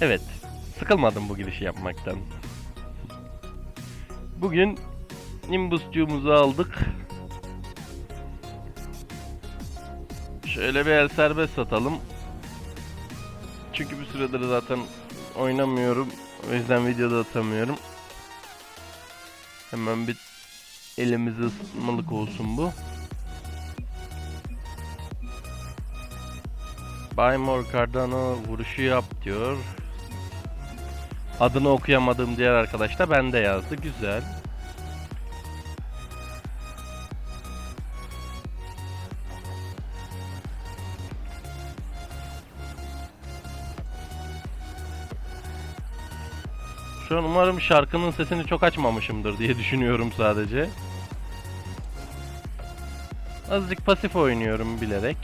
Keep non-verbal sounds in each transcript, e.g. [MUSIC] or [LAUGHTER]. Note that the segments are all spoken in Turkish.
Evet. Sıkılmadım bu girişi yapmaktan. Bugün Nimbus'cuğumuzu aldık. Şöyle bir el serbest satalım. Çünkü bir süredir zaten oynamıyorum. O yüzden videoda atamıyorum. Hemen bir elimizi ısıtmalık olsun bu. Baymor Cardano vuruşu yap diyor. Adını okuyamadığım diğer arkadaş da bende yazdı. Güzel. Şu an umarım şarkının sesini çok açmamışımdır diye düşünüyorum sadece. Azıcık pasif oynuyorum bilerek.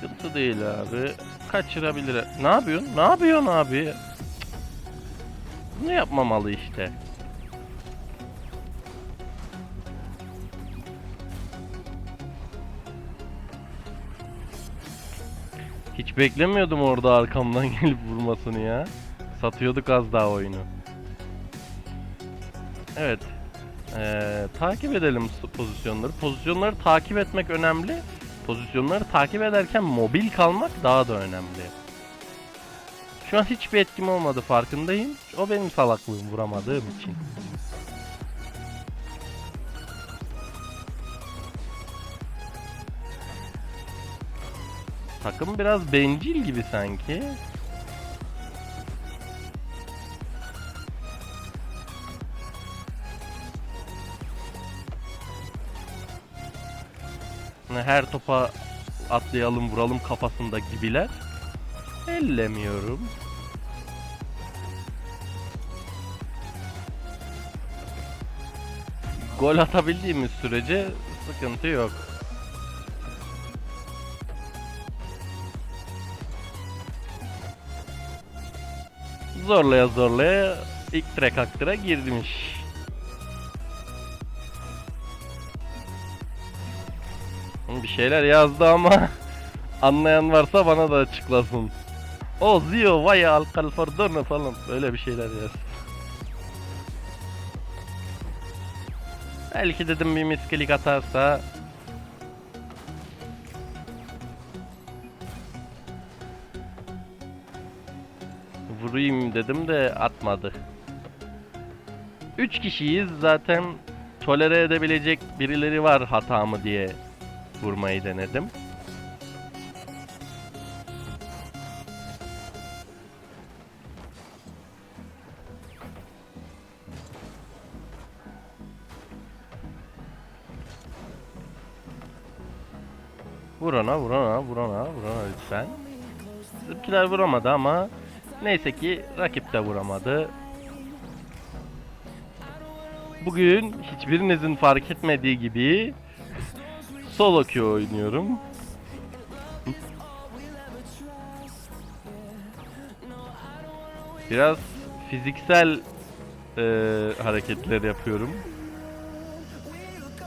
Sıkıntı değil abi. Kaçırabilir. Ne yapıyorsun? Ne yapıyorsun abi? Cık. Bunu yapmamalı işte. Hiç beklemiyordum orada arkamdan [LAUGHS] gelip vurmasını ya. Satıyorduk az daha oyunu. Evet. Ee, takip edelim pozisyonları. Pozisyonları takip etmek önemli. Pozisyonları takip ederken mobil kalmak daha da önemli. Şu an hiçbir etkim olmadı farkındayım. O benim salaklığım vuramadığım için. Takım biraz bencil gibi sanki. Her topa atlayalım vuralım kafasında gibiler. Ellemiyorum. Gol atabildiğimiz sürece sıkıntı yok. Zorlaya zorlaya ilk trek aktıra girmiş. Bir şeyler yazdı ama [LAUGHS] anlayan varsa bana da açıklasın. O Zio vaya al Calfordone falan böyle bir şeyler yaz. Belki dedim bir miskilik atarsa vurayım dedim de atmadı. 3 kişiyiz zaten tolere edebilecek birileri var hatamı diye vurmayı denedim. Vur ona, vur ona, vur ona, vur ona lütfen. Bizimkiler vuramadı ama neyse ki rakip de vuramadı. Bugün hiçbirinizin fark etmediği gibi solo queue oynuyorum. Biraz fiziksel eee, hareketler yapıyorum.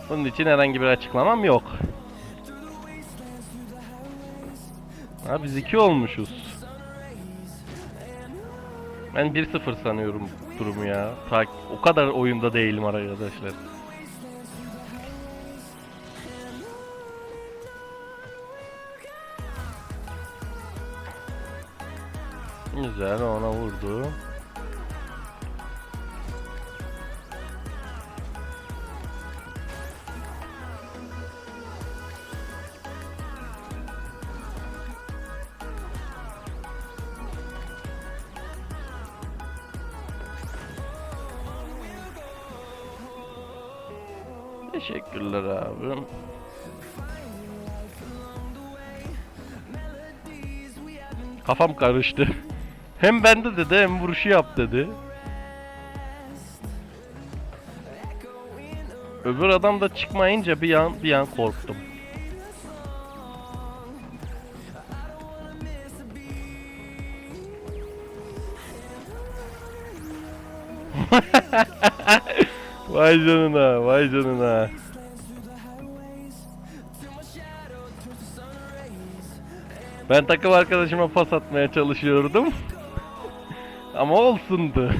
Bunun için herhangi bir açıklamam yok. Ha biz iki olmuşuz. Ben 1-0 sanıyorum durumu ya. Ta o kadar oyunda değilim arkadaşlar. Güzel ona vurdu. Teşekkürler abi. Kafam karıştı. Hem bende dedi hem vuruşu yap dedi. Öbür adam da çıkmayınca bir an bir an korktum. [LAUGHS] vay canına, vay canına. Ben takım arkadaşıma pas atmaya çalışıyordum. Ama olsundu.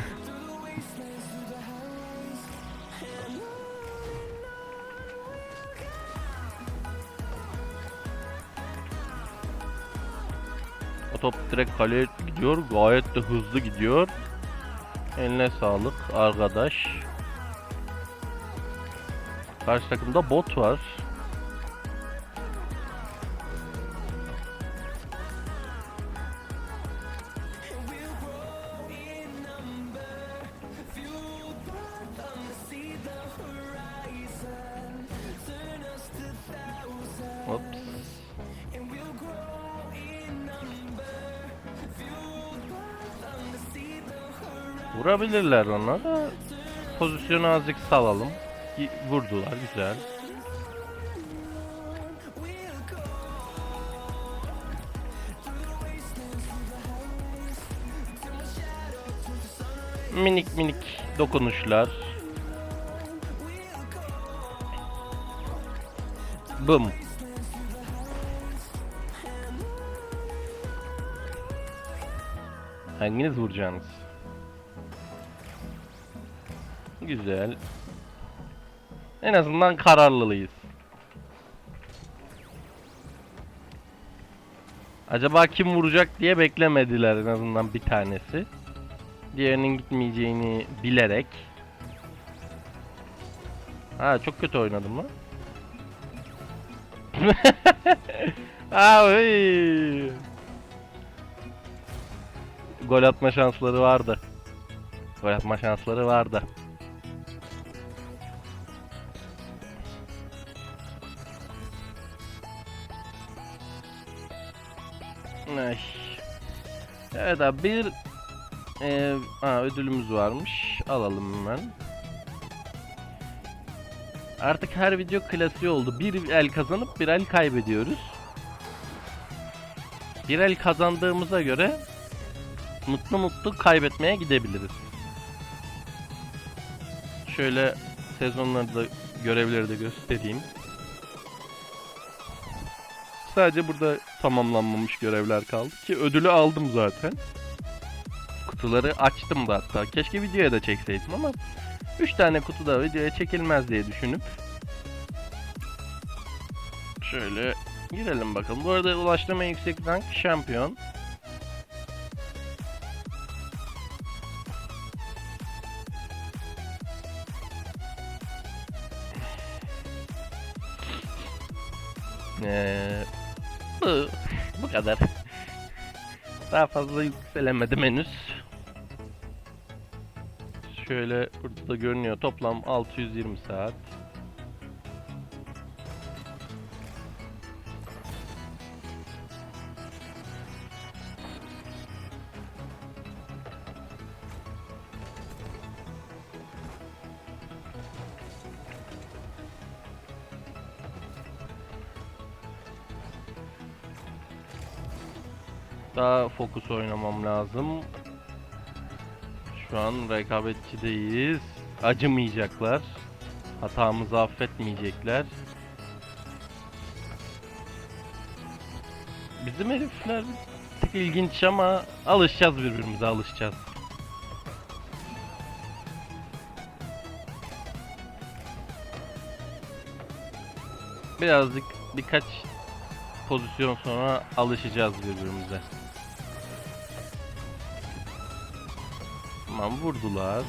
O top direkt kaleye gidiyor. Gayet de hızlı gidiyor. Eline sağlık arkadaş. Karşı takımda bot var. Vurabilirler ona da pozisyonu azıcık salalım. Vurdular güzel. Minik minik dokunuşlar. Bım. Hanginiz vuracaksınız? Güzel. En azından kararlılıyız. Acaba kim vuracak diye beklemediler en azından bir tanesi. Diğerinin gitmeyeceğini bilerek. Ha çok kötü oynadım lan. [LAUGHS] Oy. Gol atma şansları vardı. Gol atma şansları vardı. Evet abi bir e, ha, ödülümüz varmış. Alalım hemen. Artık her video klasiği oldu. Bir el kazanıp bir el kaybediyoruz. Bir el kazandığımıza göre mutlu mutlu kaybetmeye gidebiliriz. Şöyle sezonları da görevleri de göstereyim. Sadece burada tamamlanmamış görevler kaldı ki ödülü aldım zaten. Kutuları açtım da hatta. Keşke videoya da çekseydim ama 3 tane kutu da videoya çekilmez diye düşünüp şöyle girelim bakalım. Bu arada ulaştığım en yüksek rank şampiyon. Ee, bu, bu kadar. Daha fazla yükselemedim henüz. Şöyle burada da görünüyor. Toplam 620 saat. Daha fokus oynamam lazım. Şu an rekabetçideyiz. Acımayacaklar. Hatamızı affetmeyecekler. Bizim herifler bir tık ilginç ama alışacağız birbirimize alışacağız. Birazcık birkaç pozisyon sonra alışacağız birbirimize. Tamam vurdular.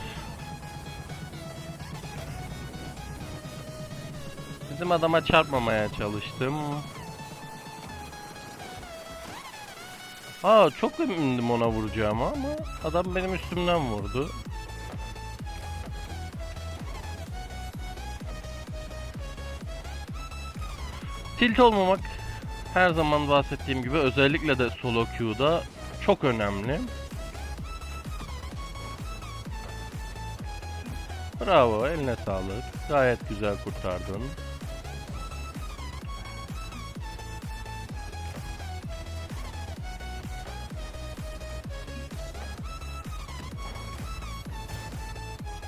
Bizim adama çarpmamaya çalıştım. Aa çok emindim ona vuracağıma ama adam benim üstümden vurdu. Tilt olmamak her zaman bahsettiğim gibi özellikle de solo queue'da çok önemli. Bravo, eline sağlık. Gayet güzel kurtardın.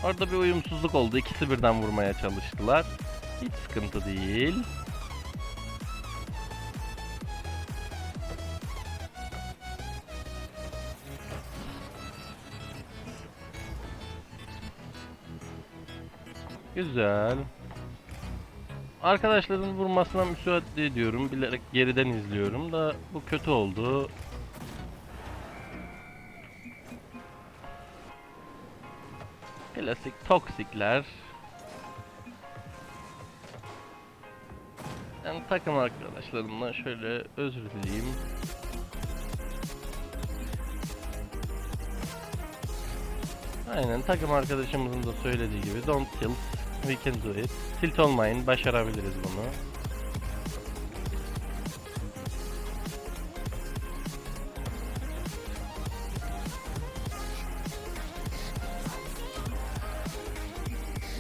Orada bir uyumsuzluk oldu. İkisi birden vurmaya çalıştılar. Hiç sıkıntı değil. Güzel. Arkadaşların vurmasına müsaade ediyorum. Bilerek geriden izliyorum da bu kötü oldu. Klasik toksikler. Ben takım arkadaşlarımdan şöyle özür dileyeyim. Aynen takım arkadaşımızın da söylediği gibi don't tilt, we can do it. Tilt olmayın, başarabiliriz bunu.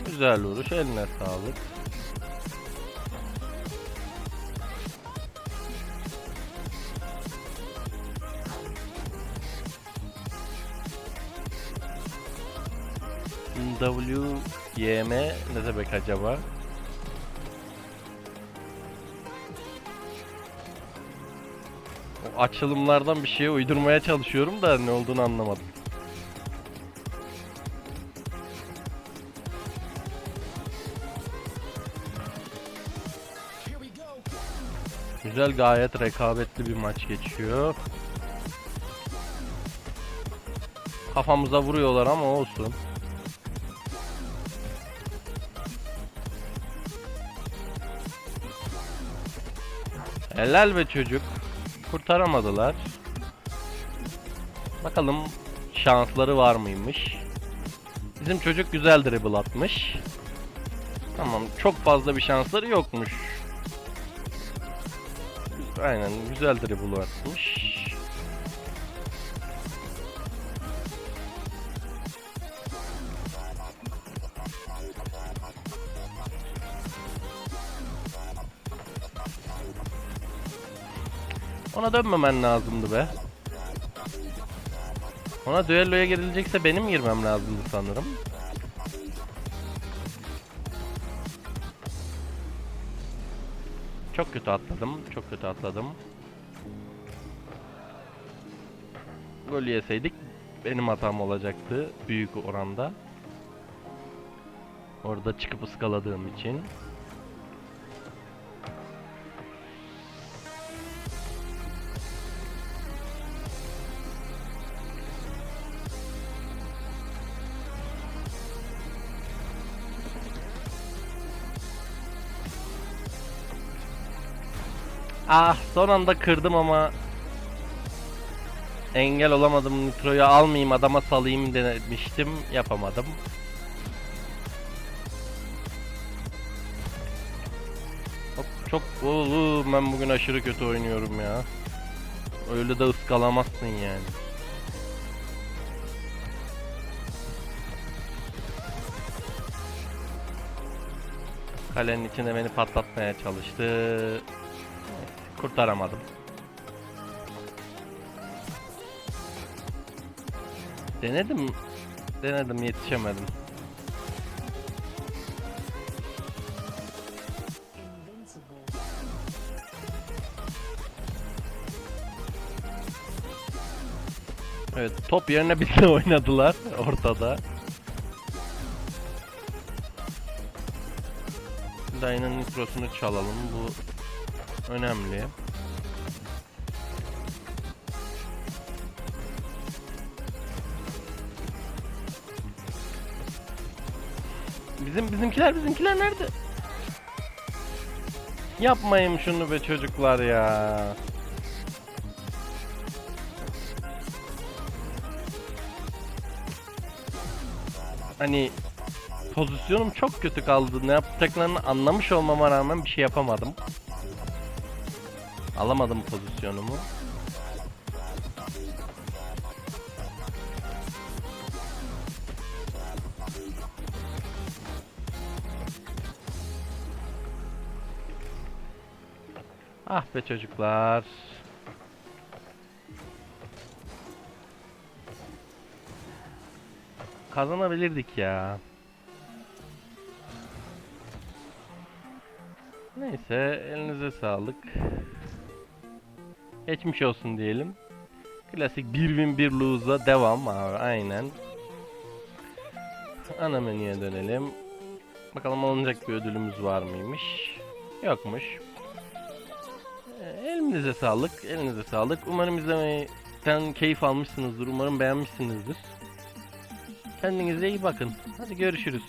Güzel vuruş, eline sağlık. W, Y, M ne demek acaba? O açılımlardan bir şeye uydurmaya çalışıyorum da ne olduğunu anlamadım. Güzel gayet rekabetli bir maç geçiyor. Kafamıza vuruyorlar ama olsun. Helal be çocuk. Kurtaramadılar. Bakalım şansları var mıymış? Bizim çocuk güzel dribble atmış. Tamam çok fazla bir şansları yokmuş. Aynen güzel dribble atmış. Ona dönmemen lazımdı be. Ona düelloya girilecekse benim girmem lazımdı sanırım. Çok kötü atladım. Çok kötü atladım. Gol yeseydik benim hatam olacaktı büyük oranda. Orada çıkıp ıskaladığım için. Ah son anda kırdım ama engel olamadım. Nitro'yu almayayım adama salayım demiştim. Yapamadım. Hop, çok oğlum ben bugün aşırı kötü oynuyorum ya. Öyle de ıskalamazsın yani. Kalenin içinde beni patlatmaya çalıştı. Kurtaramadım. Denedim. Denedim yetişemedim. Evet top yerine bizle oynadılar ortada. Dayının nitrosunu çalalım. Bu önemli. Bizim bizimkiler bizimkiler nerede? Yapmayın şunu be çocuklar ya. Hani pozisyonum çok kötü kaldı. Ne yapacaklarını anlamış olmama rağmen bir şey yapamadım. Alamadım pozisyonumu. Ah be çocuklar. Kazanabilirdik ya. Neyse elinize sağlık. Geçmiş olsun diyelim. Klasik 1 win 1 lose'a devam abi aynen. Ana menüye dönelim. Bakalım alınacak bir ödülümüz var mıymış? Yokmuş. Ee, Elinize sağlık, elinize sağlık. Umarım izlemekten keyif almışsınızdır. Umarım beğenmişsinizdir. Kendinize iyi bakın. Hadi görüşürüz.